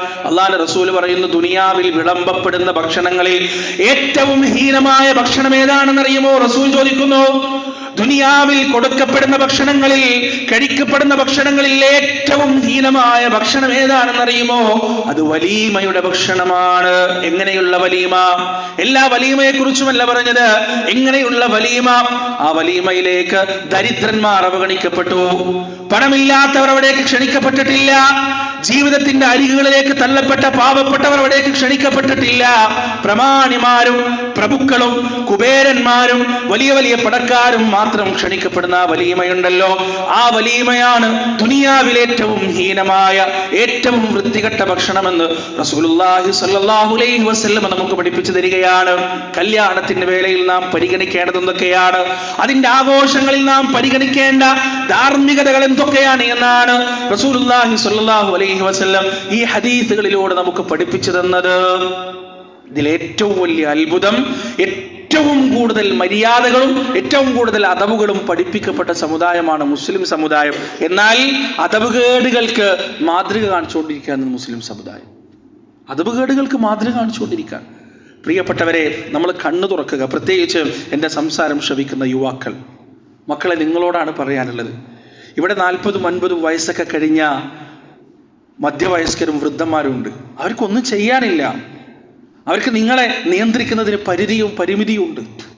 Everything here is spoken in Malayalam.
അള്ളാഹ് റസൂൽ പറയുന്നു ദുനിയാവിൽ വിളമ്പപ്പെടുന്ന ഭക്ഷണങ്ങളിൽ ഏറ്റവും ഹീനമായ ഭക്ഷണം ഏതാണെന്നറിയുമോ? റസൂൽ ചോദിക്കുന്നു ദുനിയാവിൽ കൊടുക്കപ്പെടുന്ന ഭക്ഷണങ്ങളിൽ കഴിക്കപ്പെടുന്ന ഭക്ഷണങ്ങളിൽ ഏറ്റവും ഹീനമായ ഭക്ഷണം ഏതാണെന്നറിയുമോ? അത് വലീമയുടെ ഭക്ഷണമാണ്. എങ്ങനെയുള്ള വലീമ? എല്ലാ വലീമയെ കുറിച്ചുമല്ല പറഞ്ഞത്. എങ്ങനെയുള്ള വലീമ? ആ വലീമയിലേക്ക് ദരിദ്രന്മാർ അവഗണിക്കപ്പെട്ടു. പണമില്ലാത്തവർ അവിടേക്ക് ക്ഷണിക്കപ്പെട്ടിട്ടില്ല. ജീവിതത്തിന്റെ അരികുകളിലേക്ക് തള്ളപ്പെട്ട പാവപ്പെട്ടവർ അവിടേക്ക് ക്ഷണിക്കപ്പെട്ടിട്ടില്ല. പ്രമാണിമാരും പ്രഭുക്കളും കുബേരന്മാരും വലിയ വലിയ പടക്കാരും മാത്രം ക്ഷണിക്കപ്പെടുന്ന ആ വലീമയുണ്ടല്ലോ ആ വലീമയാണ് ദുനിയാവിലേറ്റവും ഹീനമായ ഏറ്റവും വൃത്തികെട്ട ഭക്ഷണമെന്ന് നമുക്ക് പഠിപ്പിച്ചു തരികയാണ്. കല്യാണത്തിന്റെ വേളയിൽ നാം പരിഗണിക്കേണ്ടത് എന്തൊക്കെയാണ്? അതിന്റെ ആഘോഷങ്ങളിൽ നാം പരിഗണിക്കേണ്ട ധാർമ്മികതകൾ എന്തൊക്കെയാണ് എന്നാണ് സ്വല്ലല്ലാഹു അലൈഹി വസല്ലം ഈ ഹദീസുകളിലൂടെ നമുക്ക് പഠിപ്പിച്ചു തന്നത്. ഇതിൽ ഏറ്റവും വലിയ അത്ഭുതം ഏറ്റവും കൂടുതൽ മര്യാദകളും ഏറ്റവും കൂടുതൽ അതവുകളും പഠിപ്പിക്കപ്പെട്ട സമുദായമാണ് മുസ്ലിം സമുദായം. എന്നാൽ അതവുകേടുകൾക്ക് മാതൃക കാണിച്ചുകൊണ്ടിരിക്കുകയാണ് മുസ്ലിം സമുദായം. അതവുകേടുകൾക്ക് മാതൃക കാണിച്ചുകൊണ്ടിരിക്കുകയാണ്. പ്രിയപ്പെട്ടവരെ നമ്മൾ കണ്ണു തുറക്കുക. പ്രത്യേകിച്ച് എന്റെ സംസാരം ശ്രവിക്കുന്ന യുവാക്കൾ. മക്കളെ നിങ്ങളോടാണ് പറയാനുള്ളത്. ഇവിടെ നാൽപ്പതും അൻപതും വയസ്സൊക്കെ കഴിഞ്ഞ മധ്യവയസ്കരും വൃദ്ധന്മാരും ഉണ്ട് അവർക്കൊന്നും ചെയ്യാനില്ല. അവർക്ക് നിങ്ങളെ നിയന്ത്രിക്കുന്നതിന് പരിധിയും പരിമിതിയും ഉണ്ട്.